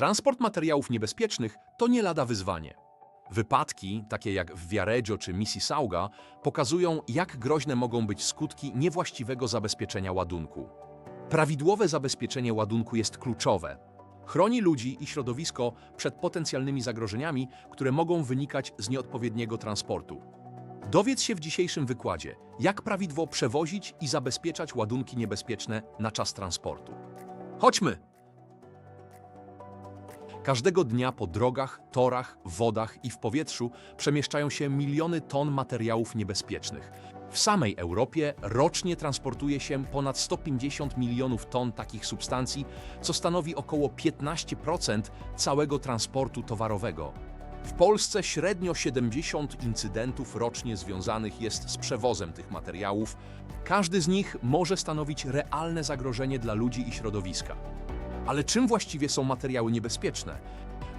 Transport materiałów niebezpiecznych to nie lada wyzwanie. Wypadki, takie jak w Viareggio czy Mississauga, pokazują, jak groźne mogą być skutki niewłaściwego zabezpieczenia ładunku. Prawidłowe zabezpieczenie ładunku jest kluczowe. Chroni ludzi i środowisko przed potencjalnymi zagrożeniami, które mogą wynikać z nieodpowiedniego transportu. Dowiedz się w dzisiejszym wykładzie, jak prawidłowo przewozić i zabezpieczać ładunki niebezpieczne na czas transportu. Chodźmy! Każdego dnia po drogach, torach, wodach i w powietrzu przemieszczają się miliony ton materiałów niebezpiecznych. W samej Europie rocznie transportuje się ponad 150 milionów ton takich substancji, co stanowi około 15% całego transportu towarowego. W Polsce średnio 70 incydentów rocznie związanych jest z przewozem tych materiałów. Każdy z nich może stanowić realne zagrożenie dla ludzi i środowiska. Ale czym właściwie są materiały niebezpieczne?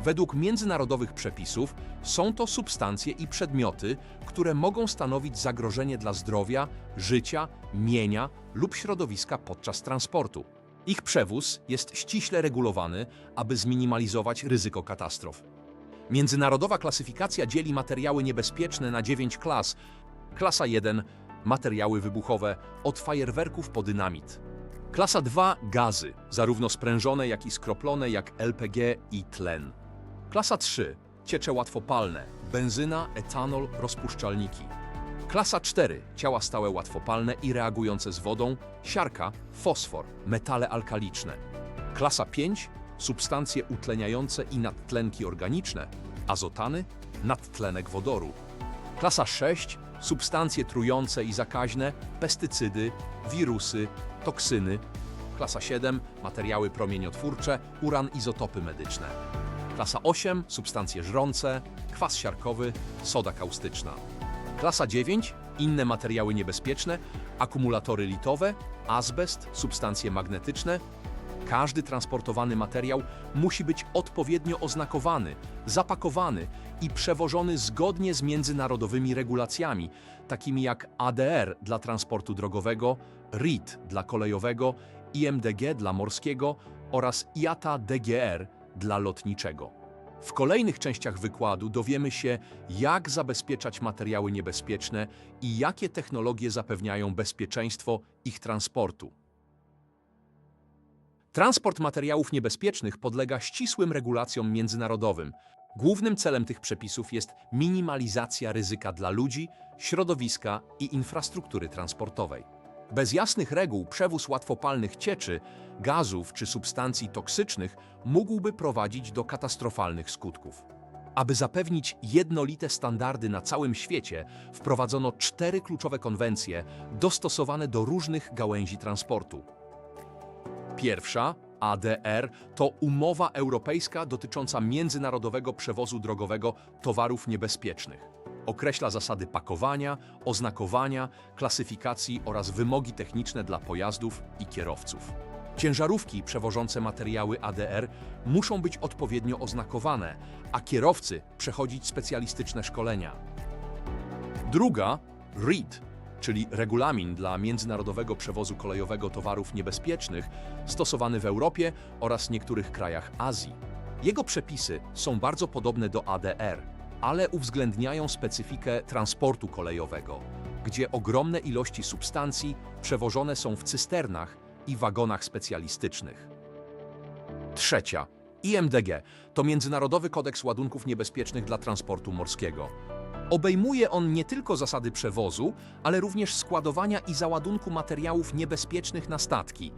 Według międzynarodowych przepisów są to substancje i przedmioty, które mogą stanowić zagrożenie dla zdrowia, życia, mienia lub środowiska podczas transportu. Ich przewóz jest ściśle regulowany, aby zminimalizować ryzyko katastrof. Międzynarodowa klasyfikacja dzieli materiały niebezpieczne na 9 klas. Klasa 1 materiały wybuchowe od fajerwerków po dynamit. Klasa 2 gazy, zarówno sprężone, jak i skroplone, jak LPG i tlen. Klasa 3 ciecze łatwopalne, benzyna, etanol, rozpuszczalniki. Klasa 4 ciała stałe łatwopalne i reagujące z wodą, siarka, fosfor, metale alkaliczne. Klasa 5 substancje utleniające i nadtlenki organiczne, azotany, nadtlenek wodoru. Klasa 6 substancje trujące i zakaźne, pestycydy, wirusy, toksyny. Klasa 7 materiały promieniotwórcze, uran, izotopy medyczne. Klasa 8 substancje żrące, kwas siarkowy, soda kaustyczna. Klasa 9 inne materiały niebezpieczne, akumulatory litowe, azbest, substancje magnetyczne. Każdy transportowany materiał musi być odpowiednio oznakowany, zapakowany i przewożony zgodnie z międzynarodowymi regulacjami, takimi jak ADR dla transportu drogowego, RIT dla kolejowego, IMDG dla morskiego oraz IATA DGR dla lotniczego. W kolejnych częściach wykładu dowiemy się, jak zabezpieczać materiały niebezpieczne i jakie technologie zapewniają bezpieczeństwo ich transportu. Transport materiałów niebezpiecznych podlega ścisłym regulacjom międzynarodowym. Głównym celem tych przepisów jest minimalizacja ryzyka dla ludzi, środowiska i infrastruktury transportowej. Bez jasnych reguł przewóz łatwopalnych cieczy, gazów czy substancji toksycznych mógłby prowadzić do katastrofalnych skutków. Aby zapewnić jednolite standardy na całym świecie, wprowadzono cztery kluczowe konwencje dostosowane do różnych gałęzi transportu. Pierwsza, ADR, to umowa europejska dotycząca międzynarodowego przewozu drogowego towarów niebezpiecznych. Określa zasady pakowania, oznakowania, klasyfikacji oraz wymogi techniczne dla pojazdów i kierowców. Ciężarówki przewożące materiały ADR muszą być odpowiednio oznakowane, a kierowcy przechodzić specjalistyczne szkolenia. Druga, READ, czyli regulamin dla międzynarodowego przewozu kolejowego towarów niebezpiecznych, stosowany w Europie oraz niektórych krajach Azji. Jego przepisy są bardzo podobne do ADR, ale uwzględniają specyfikę transportu kolejowego, gdzie ogromne ilości substancji przewożone są w cysternach i wagonach specjalistycznych. Trzecia. IMDG to Międzynarodowy Kodeks Ładunków Niebezpiecznych dla Transportu Morskiego. Obejmuje on nie tylko zasady przewozu, ale również składowania i załadunku materiałów niebezpiecznych na statki.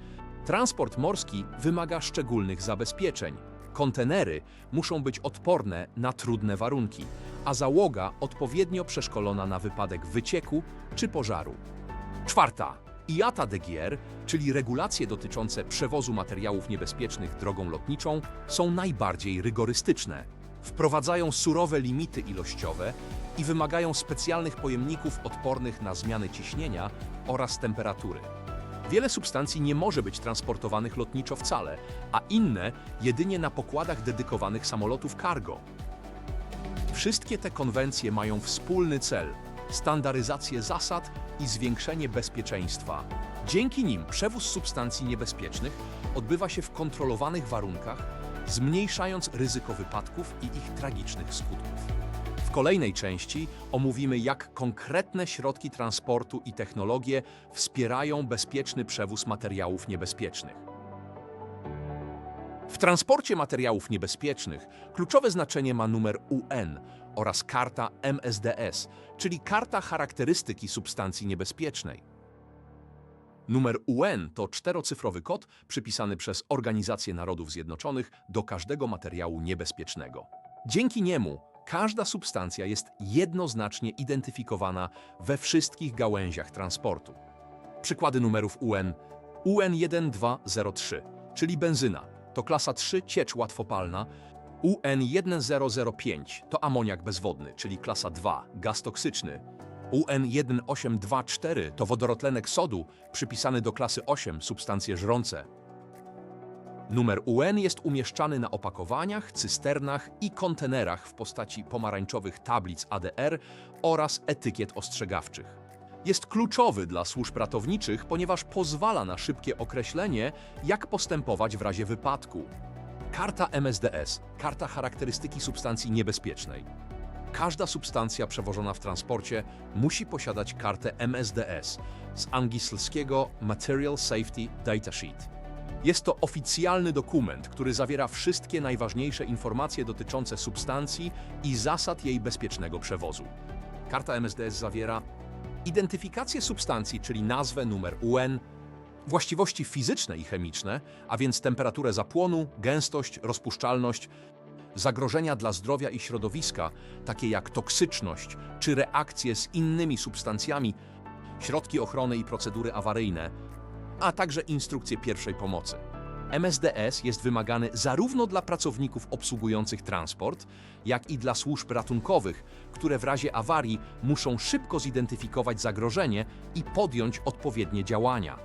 Transport morski wymaga szczególnych zabezpieczeń. Kontenery muszą być odporne na trudne warunki, a załoga odpowiednio przeszkolona na wypadek wycieku czy pożaru. Czwarta. IATA DGR, czyli regulacje dotyczące przewozu materiałów niebezpiecznych drogą lotniczą, są najbardziej rygorystyczne. Wprowadzają surowe limity ilościowe i wymagają specjalnych pojemników odpornych na zmiany ciśnienia oraz temperatury. Wiele substancji nie może być transportowanych lotniczo wcale, a inne jedynie na pokładach dedykowanych samolotów cargo. Wszystkie te konwencje mają wspólny cel standaryzację zasad i zwiększenie bezpieczeństwa. Dzięki nim przewóz substancji niebezpiecznych odbywa się w kontrolowanych warunkach zmniejszając ryzyko wypadków i ich tragicznych skutków. Kolejnej części omówimy, jak konkretne środki transportu i technologie wspierają bezpieczny przewóz materiałów niebezpiecznych. W transporcie materiałów niebezpiecznych kluczowe znaczenie ma numer UN oraz karta MSDS, czyli karta charakterystyki substancji niebezpiecznej. Numer UN to czterocyfrowy kod przypisany przez Organizację Narodów Zjednoczonych do każdego materiału niebezpiecznego. Dzięki niemu każda substancja jest jednoznacznie identyfikowana we wszystkich gałęziach transportu. Przykłady numerów UN UN1203, czyli benzyna, to klasa 3 ciecz łatwopalna, UN1005 to amoniak bezwodny, czyli klasa 2 gaz toksyczny, UN1824 to wodorotlenek sodu przypisany do klasy 8 substancje żrące. Numer UN jest umieszczany na opakowaniach, cysternach i kontenerach w postaci pomarańczowych tablic ADR oraz etykiet ostrzegawczych. Jest kluczowy dla służb ratowniczych, ponieważ pozwala na szybkie określenie, jak postępować w razie wypadku. Karta MSDS karta charakterystyki substancji niebezpiecznej. Każda substancja przewożona w transporcie musi posiadać kartę MSDS z angielskiego Material Safety Datasheet. Jest to oficjalny dokument, który zawiera wszystkie najważniejsze informacje dotyczące substancji i zasad jej bezpiecznego przewozu. Karta MSDS zawiera identyfikację substancji, czyli nazwę, numer UN, właściwości fizyczne i chemiczne, a więc temperaturę zapłonu, gęstość, rozpuszczalność, zagrożenia dla zdrowia i środowiska, takie jak toksyczność czy reakcje z innymi substancjami, środki ochrony i procedury awaryjne, a także instrukcje pierwszej pomocy. MSDS jest wymagany zarówno dla pracowników obsługujących transport, jak i dla służb ratunkowych, które w razie awarii muszą szybko zidentyfikować zagrożenie i podjąć odpowiednie działania.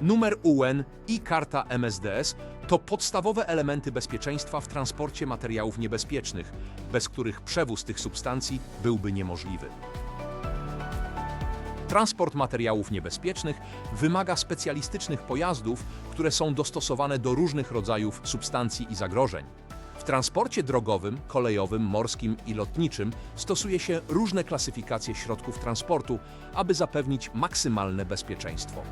Numer UN i karta MSDS to podstawowe elementy bezpieczeństwa w transporcie materiałów niebezpiecznych, bez których przewóz tych substancji byłby niemożliwy. Transport materiałów niebezpiecznych wymaga specjalistycznych pojazdów, które są dostosowane do różnych rodzajów substancji i zagrożeń. W transporcie drogowym, kolejowym, morskim i lotniczym stosuje się różne klasyfikacje środków transportu, aby zapewnić maksymalne bezpieczeństwo.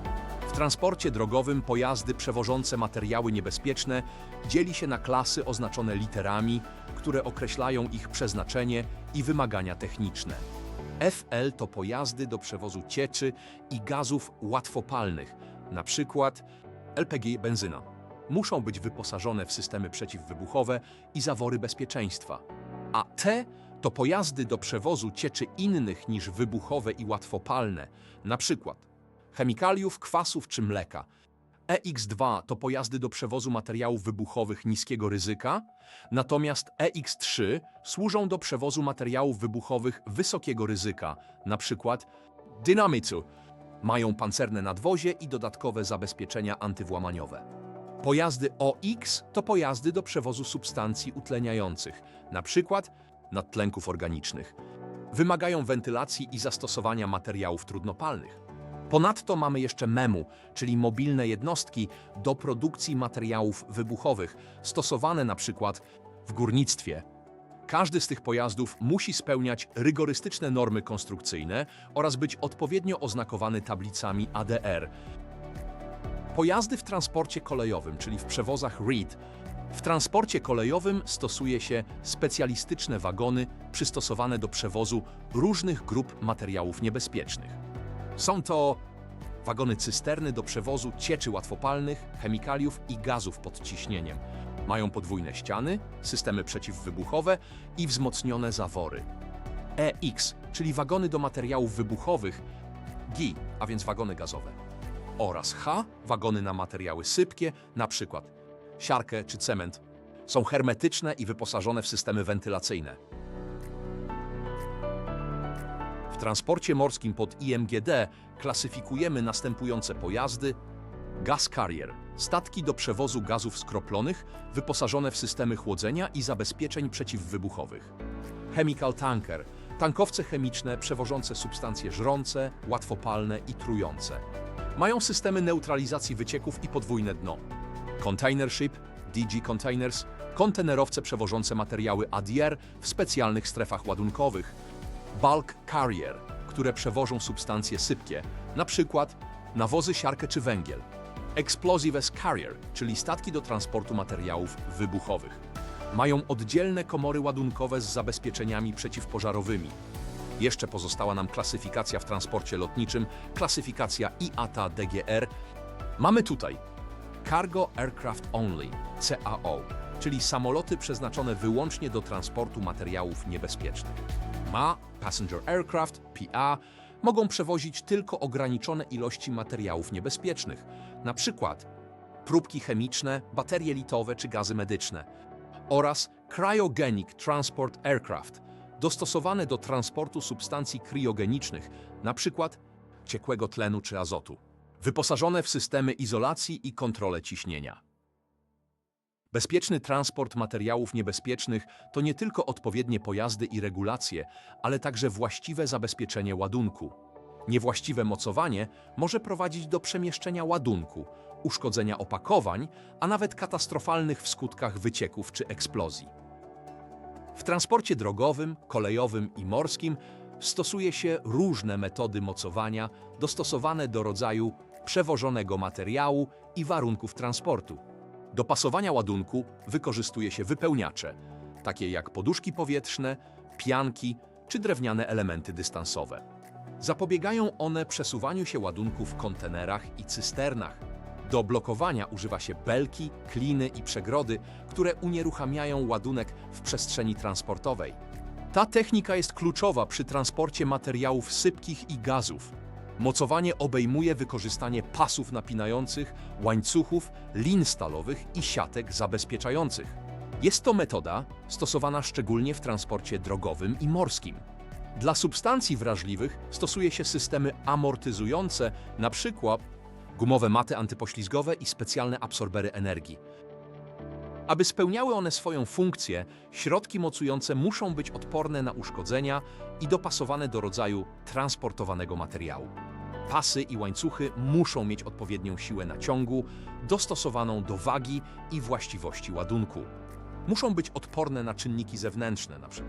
W transporcie drogowym pojazdy przewożące materiały niebezpieczne dzieli się na klasy oznaczone literami, które określają ich przeznaczenie i wymagania techniczne. FL to pojazdy do przewozu cieczy i gazów łatwopalnych, przykład LPG benzyna. Muszą być wyposażone w systemy przeciwwybuchowe i zawory bezpieczeństwa. A T to pojazdy do przewozu cieczy innych niż wybuchowe i łatwopalne, przykład chemikaliów, kwasów czy mleka. EX2 to pojazdy do przewozu materiałów wybuchowych niskiego ryzyka, natomiast EX3 służą do przewozu materiałów wybuchowych wysokiego ryzyka, przykład dynamitu. Mają pancerne nadwozie i dodatkowe zabezpieczenia antywłamaniowe. Pojazdy OX to pojazdy do przewozu substancji utleniających, przykład nadtlenków organicznych. Wymagają wentylacji i zastosowania materiałów trudnopalnych. Ponadto mamy jeszcze MEMU, czyli mobilne jednostki do produkcji materiałów wybuchowych, stosowane na przykład w górnictwie. Każdy z tych pojazdów musi spełniać rygorystyczne normy konstrukcyjne oraz być odpowiednio oznakowany tablicami ADR. Pojazdy w transporcie kolejowym, czyli w przewozach READ, w transporcie kolejowym stosuje się specjalistyczne wagony przystosowane do przewozu różnych grup materiałów niebezpiecznych. Są to wagony cysterny do przewozu cieczy łatwopalnych, chemikaliów i gazów pod ciśnieniem. Mają podwójne ściany, systemy przeciwwybuchowe i wzmocnione zawory. EX, czyli wagony do materiałów wybuchowych, G, a więc wagony gazowe. Oraz H, wagony na materiały sypkie, na przykład siarkę czy cement. Są hermetyczne i wyposażone w systemy wentylacyjne. Transporcie morskim pod IMGD klasyfikujemy następujące pojazdy: Gas Carrier statki do przewozu gazów skroplonych wyposażone w systemy chłodzenia i zabezpieczeń przeciwwybuchowych. Chemical Tanker tankowce chemiczne przewożące substancje żrące, łatwopalne i trujące. Mają systemy neutralizacji wycieków i podwójne dno. Container Ship DG Containers kontenerowce przewożące materiały ADR w specjalnych strefach ładunkowych, bulk carrier, które przewożą substancje sypkie, przykład nawozy, siarkę czy węgiel, explosives carrier, czyli statki do transportu materiałów wybuchowych. Mają oddzielne komory ładunkowe z zabezpieczeniami przeciwpożarowymi. Jeszcze pozostała nam klasyfikacja w transporcie lotniczym, klasyfikacja IATA-DGR. Mamy tutaj Cargo Aircraft Only, CAO, czyli samoloty przeznaczone wyłącznie do transportu materiałów niebezpiecznych. MA, Passenger Aircraft, PA, mogą przewozić tylko ograniczone ilości materiałów niebezpiecznych, na przykład próbki chemiczne, baterie litowe czy gazy medyczne, oraz Cryogenic Transport Aircraft, dostosowane do transportu substancji kriogenicznych, przykład ciekłego tlenu czy azotu, wyposażone w systemy izolacji i kontrolę ciśnienia. Bezpieczny transport materiałów niebezpiecznych to nie tylko odpowiednie pojazdy i regulacje, ale także właściwe zabezpieczenie ładunku. Niewłaściwe mocowanie może prowadzić do przemieszczenia ładunku, uszkodzenia opakowań, a nawet katastrofalnych w skutkach wycieków czy eksplozji. W transporcie drogowym, kolejowym i morskim stosuje się różne metody mocowania dostosowane do rodzaju przewożonego materiału i warunków transportu. Do pasowania ładunku wykorzystuje się wypełniacze, takie jak poduszki powietrzne, pianki czy drewniane elementy dystansowe. Zapobiegają one przesuwaniu się ładunku w kontenerach i cysternach. Do blokowania używa się belki, kliny i przegrody, które unieruchamiają ładunek w przestrzeni transportowej. Ta technika jest kluczowa przy transporcie materiałów sypkich i gazów. Mocowanie obejmuje wykorzystanie pasów napinających, łańcuchów, lin stalowych i siatek zabezpieczających. Jest to metoda stosowana szczególnie w transporcie drogowym i morskim. Dla substancji wrażliwych stosuje się systemy amortyzujące, np. gumowe maty antypoślizgowe i specjalne absorbery energii. Aby spełniały one swoją funkcję, środki mocujące muszą być odporne na uszkodzenia i dopasowane do rodzaju transportowanego materiału. Pasy i łańcuchy muszą mieć odpowiednią siłę naciągu, dostosowaną do wagi i właściwości ładunku. Muszą być odporne na czynniki zewnętrzne, np.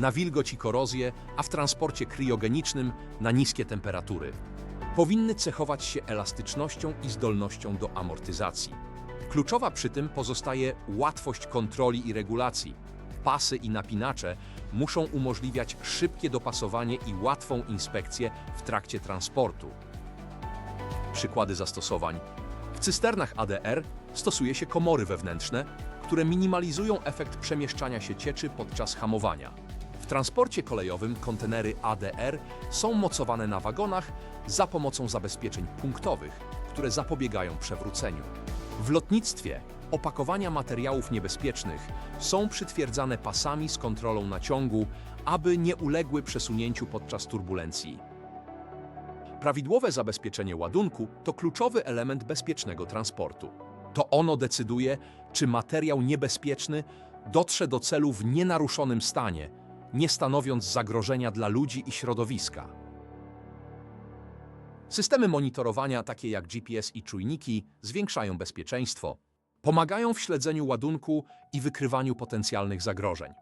na wilgoć i korozję, a w transporcie kryogenicznym na niskie temperatury. Powinny cechować się elastycznością i zdolnością do amortyzacji. Kluczowa przy tym pozostaje łatwość kontroli i regulacji. Pasy i napinacze muszą umożliwiać szybkie dopasowanie i łatwą inspekcję w trakcie transportu. Przykłady zastosowań. W cysternach ADR stosuje się komory wewnętrzne, które minimalizują efekt przemieszczania się cieczy podczas hamowania. W transporcie kolejowym kontenery ADR są mocowane na wagonach za pomocą zabezpieczeń punktowych, które zapobiegają przewróceniu. W lotnictwie opakowania materiałów niebezpiecznych są przytwierdzane pasami z kontrolą naciągu, aby nie uległy przesunięciu podczas turbulencji. Prawidłowe zabezpieczenie ładunku to kluczowy element bezpiecznego transportu. To ono decyduje, czy materiał niebezpieczny dotrze do celu w nienaruszonym stanie, nie stanowiąc zagrożenia dla ludzi i środowiska. Systemy monitorowania, takie jak GPS i czujniki, zwiększają bezpieczeństwo, pomagają w śledzeniu ładunku i wykrywaniu potencjalnych zagrożeń.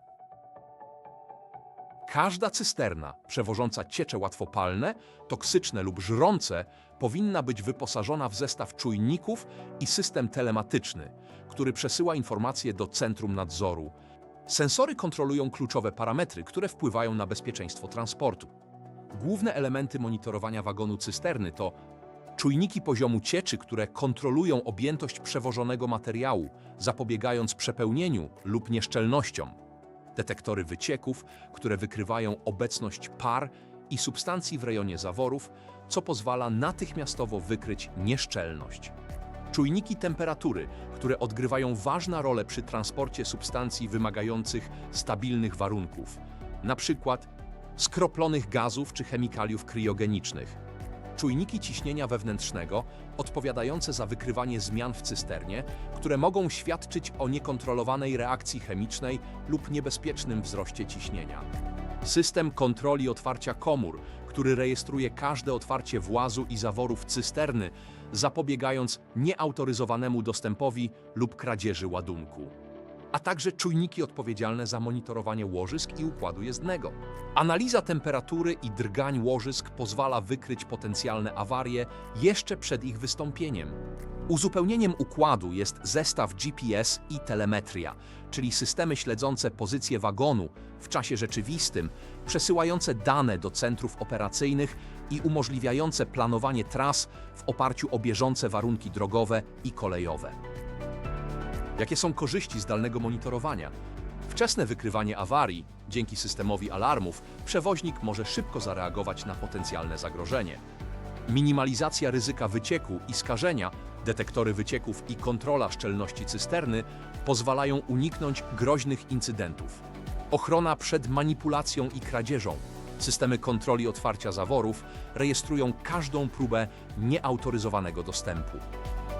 Każda cysterna przewożąca ciecze łatwopalne, toksyczne lub żrące powinna być wyposażona w zestaw czujników i system telematyczny, który przesyła informacje do centrum nadzoru. Sensory kontrolują kluczowe parametry, które wpływają na bezpieczeństwo transportu. Główne elementy monitorowania wagonu cysterny to czujniki poziomu cieczy, które kontrolują objętość przewożonego materiału, zapobiegając przepełnieniu lub nieszczelnościom. Detektory wycieków, które wykrywają obecność par i substancji w rejonie zaworów, co pozwala natychmiastowo wykryć nieszczelność. Czujniki temperatury, które odgrywają ważną rolę przy transporcie substancji wymagających stabilnych warunków, przykład skroplonych gazów czy chemikaliów kryogenicznych. Czujniki ciśnienia wewnętrznego, odpowiadające za wykrywanie zmian w cysternie, które mogą świadczyć o niekontrolowanej reakcji chemicznej lub niebezpiecznym wzroście ciśnienia. System kontroli otwarcia komór, który rejestruje każde otwarcie włazu i zaworów cysterny, zapobiegając nieautoryzowanemu dostępowi lub kradzieży ładunku. A także czujniki odpowiedzialne za monitorowanie łożysk i układu jezdnego. Analiza temperatury i drgań łożysk pozwala wykryć potencjalne awarie jeszcze przed ich wystąpieniem. Uzupełnieniem układu jest zestaw GPS i telemetria, czyli systemy śledzące pozycję wagonu w czasie rzeczywistym, przesyłające dane do centrów operacyjnych i umożliwiające planowanie tras w oparciu o bieżące warunki drogowe i kolejowe. Jakie są korzyści zdalnego monitorowania? Wczesne wykrywanie awarii. Dzięki systemowi alarmów przewoźnik może szybko zareagować na potencjalne zagrożenie. Minimalizacja ryzyka wycieku i skażenia, detektory wycieków i kontrola szczelności cysterny pozwalają uniknąć groźnych incydentów. Ochrona przed manipulacją i kradzieżą. Systemy kontroli otwarcia zaworów rejestrują każdą próbę nieautoryzowanego dostępu.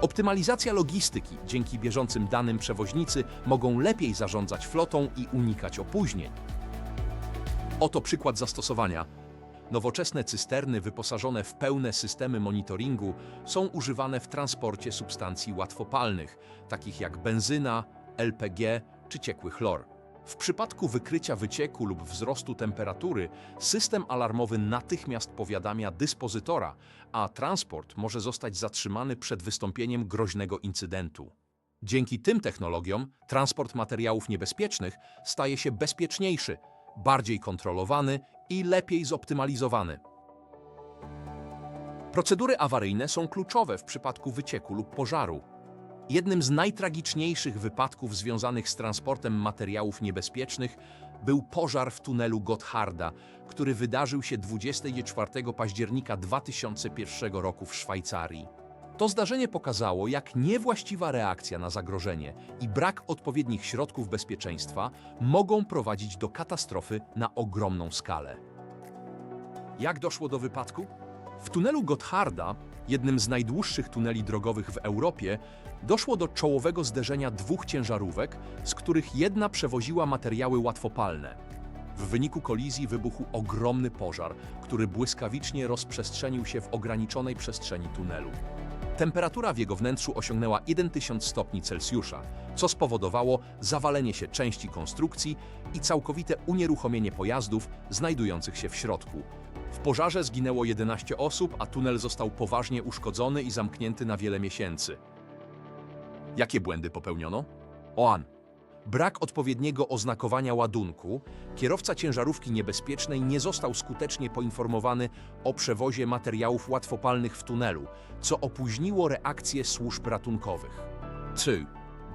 Optymalizacja logistyki. Dzięki bieżącym danym przewoźnicy mogą lepiej zarządzać flotą i unikać opóźnień. Oto przykład zastosowania. Nowoczesne cysterny wyposażone w pełne systemy monitoringu są używane w transporcie substancji łatwopalnych, takich jak benzyna, LPG czy ciekły chlor. W przypadku wykrycia wycieku lub wzrostu temperatury, system alarmowy natychmiast powiadamia dyspozytora, a transport może zostać zatrzymany przed wystąpieniem groźnego incydentu. Dzięki tym technologiom transport materiałów niebezpiecznych staje się bezpieczniejszy, bardziej kontrolowany i lepiej zoptymalizowany. Procedury awaryjne są kluczowe w przypadku wycieku lub pożaru. Jednym z najtragiczniejszych wypadków związanych z transportem materiałów niebezpiecznych był pożar w tunelu Gottharda, który wydarzył się 24 października 2001 roku w Szwajcarii. To zdarzenie pokazało, jak niewłaściwa reakcja na zagrożenie i brak odpowiednich środków bezpieczeństwa mogą prowadzić do katastrofy na ogromną skalę. Jak doszło do wypadku? W tunelu Gottharda, jednym z najdłuższych tuneli drogowych w Europie, doszło do czołowego zderzenia dwóch ciężarówek, z których jedna przewoziła materiały łatwopalne. W wyniku kolizji wybuchł ogromny pożar, który błyskawicznie rozprzestrzenił się w ograniczonej przestrzeni tunelu. Temperatura w jego wnętrzu osiągnęła 1000 stopni Celsjusza, co spowodowało zawalenie się części konstrukcji i całkowite unieruchomienie pojazdów znajdujących się w środku. W pożarze zginęło 11 osób, a tunel został poważnie uszkodzony i zamknięty na wiele miesięcy. Jakie błędy popełniono? Oan. Brak odpowiedniego oznakowania ładunku, kierowca ciężarówki niebezpiecznej nie został skutecznie poinformowany o przewozie materiałów łatwopalnych w tunelu, co opóźniło reakcję służb ratunkowych. 2.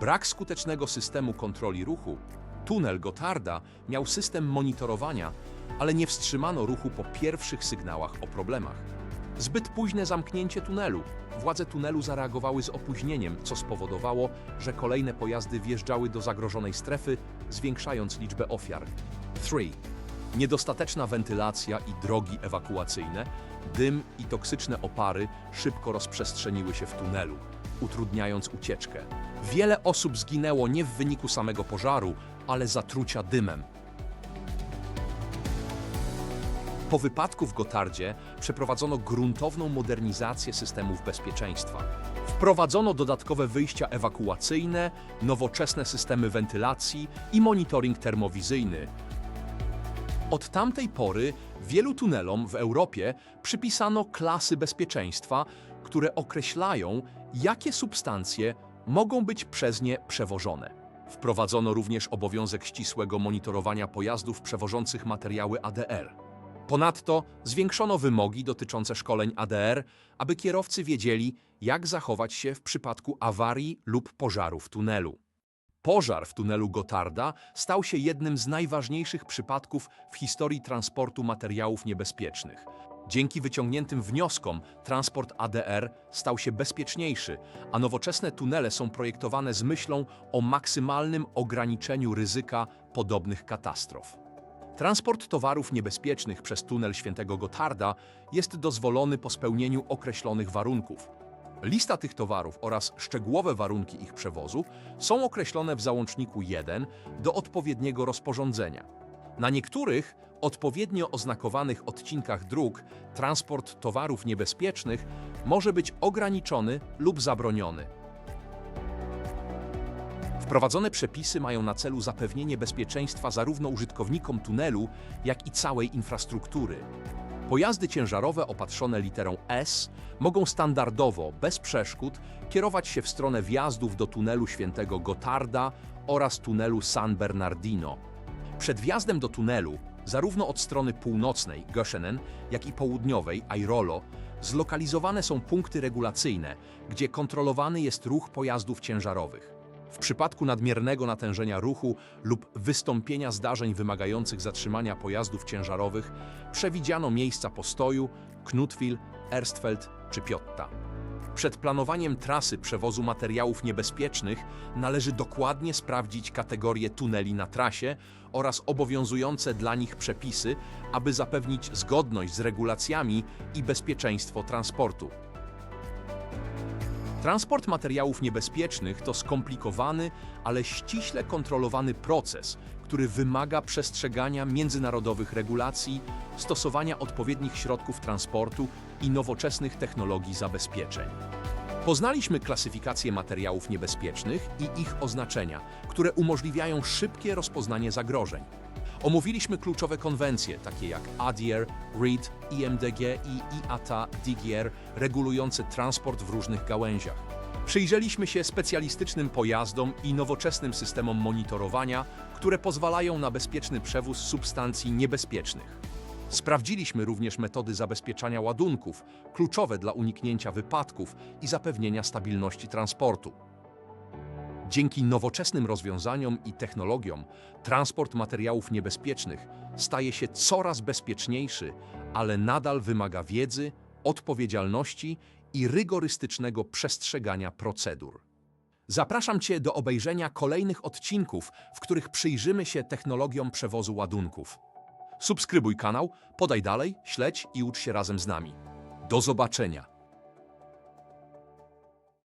Brak skutecznego systemu kontroli ruchu. Tunel Gotarda miał system monitorowania, ale nie wstrzymano ruchu po pierwszych sygnałach o problemach. Zbyt późne zamknięcie tunelu. Władze tunelu zareagowały z opóźnieniem, co spowodowało, że kolejne pojazdy wjeżdżały do zagrożonej strefy, zwiększając liczbę ofiar. 3. Niedostateczna wentylacja i drogi ewakuacyjne, dym i toksyczne opary szybko rozprzestrzeniły się w tunelu, utrudniając ucieczkę. Wiele osób zginęło nie w wyniku samego pożaru, ale zatrucia dymem. Po wypadku w Gotardzie przeprowadzono gruntowną modernizację systemów bezpieczeństwa. Wprowadzono dodatkowe wyjścia ewakuacyjne, nowoczesne systemy wentylacji i monitoring termowizyjny. Od tamtej pory wielu tunelom w Europie przypisano klasy bezpieczeństwa, które określają, jakie substancje mogą być przez nie przewożone. Wprowadzono również obowiązek ścisłego monitorowania pojazdów przewożących materiały ADR. Ponadto zwiększono wymogi dotyczące szkoleń ADR, aby kierowcy wiedzieli, jak zachować się w przypadku awarii lub pożaru w tunelu. Pożar w tunelu Gotarda stał się jednym z najważniejszych przypadków w historii transportu materiałów niebezpiecznych. Dzięki wyciągniętym wnioskom transport ADR stał się bezpieczniejszy, a nowoczesne tunele są projektowane z myślą o maksymalnym ograniczeniu ryzyka podobnych katastrof. Transport towarów niebezpiecznych przez tunel Świętego Gotarda jest dozwolony po spełnieniu określonych warunków. Lista tych towarów oraz szczegółowe warunki ich przewozu są określone w załączniku 1 do odpowiedniego rozporządzenia. Na niektórych odpowiednio oznakowanych odcinkach dróg transport towarów niebezpiecznych może być ograniczony lub zabroniony. Wprowadzone przepisy mają na celu zapewnienie bezpieczeństwa zarówno użytkownikom tunelu, jak i całej infrastruktury. Pojazdy ciężarowe opatrzone literą S mogą standardowo, bez przeszkód, kierować się w stronę wjazdów do tunelu Świętego Gotarda oraz tunelu San Bernardino. Przed wjazdem do tunelu, zarówno od strony północnej Göschenen, jak i południowej Airolo, zlokalizowane są punkty regulacyjne, gdzie kontrolowany jest ruch pojazdów ciężarowych. W przypadku nadmiernego natężenia ruchu lub wystąpienia zdarzeń wymagających zatrzymania pojazdów ciężarowych przewidziano miejsca postoju Knutwil, Erstfeld czy Piotta. Przed planowaniem trasy przewozu materiałów niebezpiecznych należy dokładnie sprawdzić kategorie tuneli na trasie oraz obowiązujące dla nich przepisy, aby zapewnić zgodność z regulacjami i bezpieczeństwo transportu. Transport materiałów niebezpiecznych to skomplikowany, ale ściśle kontrolowany proces, który wymaga przestrzegania międzynarodowych regulacji, stosowania odpowiednich środków transportu i nowoczesnych technologii zabezpieczeń. Poznaliśmy klasyfikację materiałów niebezpiecznych i ich oznaczenia, które umożliwiają szybkie rozpoznanie zagrożeń. Omówiliśmy kluczowe konwencje, takie jak ADIR, READ, IMDG i IATA-DGR, regulujące transport w różnych gałęziach. Przyjrzeliśmy się specjalistycznym pojazdom i nowoczesnym systemom monitorowania, które pozwalają na bezpieczny przewóz substancji niebezpiecznych. Sprawdziliśmy również metody zabezpieczania ładunków, kluczowe dla uniknięcia wypadków i zapewnienia stabilności transportu. Dzięki nowoczesnym rozwiązaniom i technologiom, transport materiałów niebezpiecznych staje się coraz bezpieczniejszy, ale nadal wymaga wiedzy, odpowiedzialności i rygorystycznego przestrzegania procedur. Zapraszam Cię do obejrzenia kolejnych odcinków, w których przyjrzymy się technologiom przewozu ładunków. Subskrybuj kanał, podaj dalej, śledź i ucz się razem z nami. Do zobaczenia!